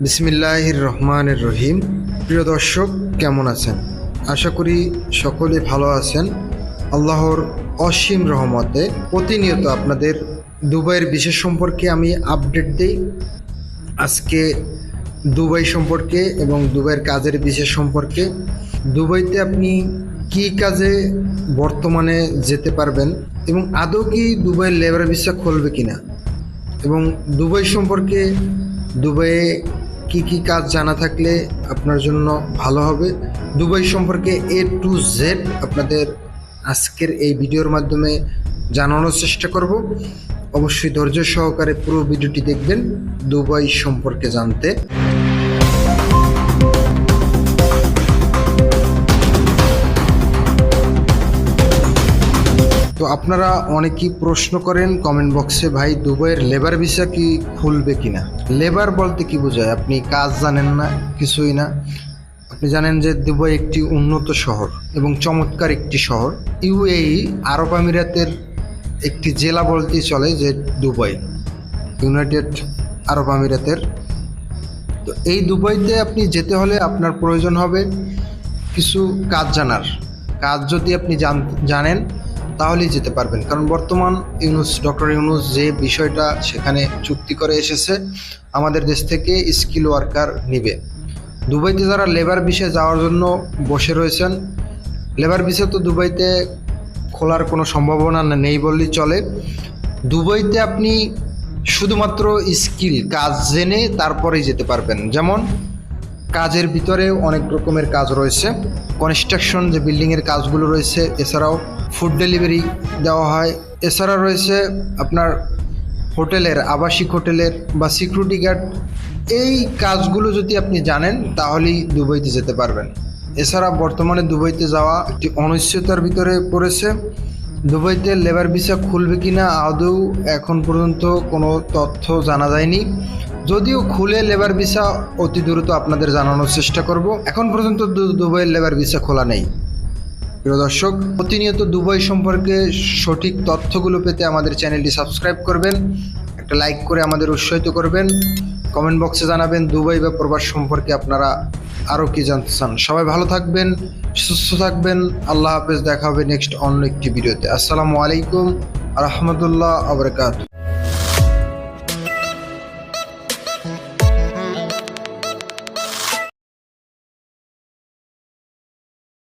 বিসমিল্লাহির রহমানের রহিম প্রিয় দর্শক, কেমন আছেন? আশা করি সকলে ভালো আছেন। আল্লাহর অসীম রহমতে প্রতিনিয়ত আপনাদের দুবাইয়ের বিশেষ সম্পর্কে আমি আপডেট দিই। আজকে দুবাই সম্পর্কে এবং দুবাইয়ের কাজের বিশেষ সম্পর্কে। দুবাইতে আপনি কি কাজে বর্তমানে যেতে পারবেন এবং আদৌ কি দুবাইয়ের লেবার ভিসা খুলবে কিনা? এবং দুবাই সম্পর্কে দুবাইয়ে কি কি কাজ জানা থাকলে আপনার জন্য ভালো হবে। দুবাই সম্পর্কে এ টু জেড আপনাদের আজকের এই ভিডিওর মাধ্যমে জানানোর চেষ্টা করব। অবশ্যই ধৈর্য সহকারে পুরো ভিডিওটি দেখবেন দুবাই সম্পর্কে জানতে। তো আপনারা অনেকেই প্রশ্ন করেন কমেন্ট বক্সে ভাই, দুবাইয়ের লেবার ভিসা কি খুলবে কিনা? লেবার বলতে কি বোঝায়? আপনি কাজ জানেন না, কিছুই না। আপনি জানেন যে দুবাই একটি উন্নত শহর এবং চমৎকার একটি শহর। ইউএই, আরব আমিরাতের একটি জেলা বলতেই চলে যে দুবাই, ইউনাইটেড আরব আমিরাতের। তো এই দুবাইতে আপনি যেতে হলে আপনার প্রয়োজন হবে কিছু কাজ জানার। কাজ যদি আপনি জান- জানেন তাহলেই যেতে পারবেন। কারণ বর্তমান ইউনুস, ডক্টর ইউনুস যে বিষয়টা সেখানে চুক্তি করে এসেছে, আমাদের দেশ থেকে স্কিল ওয়ার্কার নিবে। দুবাইতে যারা লেবার বিষয়ে যাওয়ার জন্য বসে রয়েছেন, লেবার বিষয় তো দুবাইতে খোলার কোনো সম্ভাবনা নেই বললেই চলে। দুবাইতে আপনি শুধুমাত্র স্কিল, কাজ জেনে তারপরেই যেতে পারবেন। যেমন কাজের ভিতরে অনেক রকমের কাজ রয়েছে। কনস্ট্রাকশন যে বিল্ডিংয়ের কাজগুলো রয়েছে, এছাড়াও ফুড ডেলিভারি দেওয়া হয়। এছাড়া রয়েছে আপনার হোটেলের, আবাসিক হোটেলের বা সিকিউরিটি গার্ড এই কাজগুলো যদি আপনি জানেন, তাহলেই দুবাইতে যেতে পারবেন। এছাড়া বর্তমানে দুবাইতে যাওয়া একটি অনিশ্চয়তার ভিতরে পড়েছে। দুবাইতে লেবার ভিসা খুলবে কি না আদৌ এখন পর্যন্ত কোনো তথ্য জানা যায়নি। যদিও খুলে লেবার ভিসা অতি দ্রুত আপনাদের জানানোর চেষ্টা করব। এখন পর্যন্ত দুবাইয়ের লেবার ভিসা খোলা নেই। প্রিয় দর্শক, প্রতিনিয়ত দুবাই সম্পর্কে সঠিক তথ্যগুলো পেতে আমাদের চ্যানেলটি সাবস্ক্রাইব করবেন, একটা লাইক করে আমাদের উৎসাহিত করবেন, কমেন্ট বক্সে জানাবেন দুবাই বা প্রবাস সম্পর্কে আপনারা আরও কি জানতে চান? সবাই ভালো থাকবেন, সুস্থ থাকবেন। আল্লাহ হাফেজ, দেখা হবে নেক্সট অন্য একটি ভিডিওতে। আসসালামু আলাইকুম রহমতুল্লাহ আবরকাত